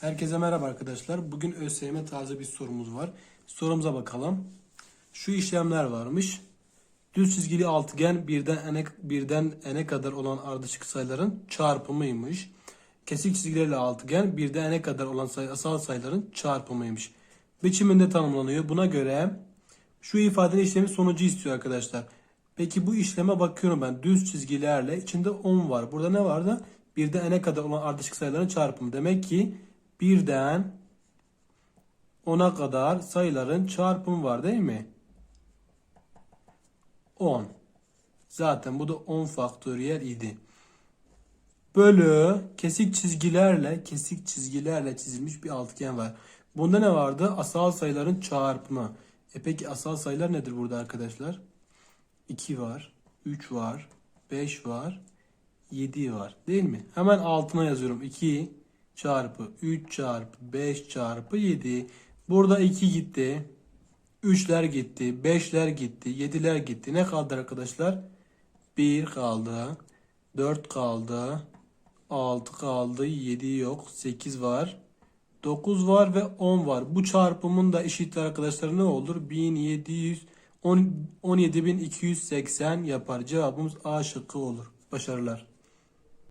Herkese merhaba arkadaşlar. Bugün ÖSYM taze bir sorumuz var. Sorumuza bakalım. Şu işlemler varmış. Düz çizgili altıgen birden ene, birden ene kadar olan ardışık sayıların çarpımıymış. Kesik çizgilerle altıgen birden ene kadar olan sayı, asal sayıların çarpımıymış. Biçiminde tanımlanıyor. Buna göre şu ifadenin işlemi sonucu istiyor arkadaşlar. Peki bu işleme bakıyorum ben. Düz çizgilerle içinde 10 var. Burada ne vardı? Birden n'e kadar olan ardışık sayıların çarpımı. Demek ki birden 10'a kadar sayıların çarpımı var değil mi? 10. Zaten bu da 10 faktöriyel idi. Bölü kesik çizgilerle kesik çizgilerle çizilmiş bir altıgen var. Bunda ne vardı? Asal sayıların çarpımı. E peki asal sayılar nedir burada arkadaşlar? 2 var, 3 var, 5 var, 7 var. Değil mi? Hemen altına yazıyorum. 2 çarpı 3 çarpı 5 çarpı 7. Burada 2 gitti. 3'ler gitti. 5'ler gitti. 7'ler gitti. Ne kaldı arkadaşlar? 1 kaldı. 4 kaldı. 6 kaldı. 7 yok. 8 var. 9 var ve 10 var. Bu çarpımın da eşitli arkadaşlar ne olur? 1700 10 17280 yapar. Cevabımız A şıkkı olur. Başarılar.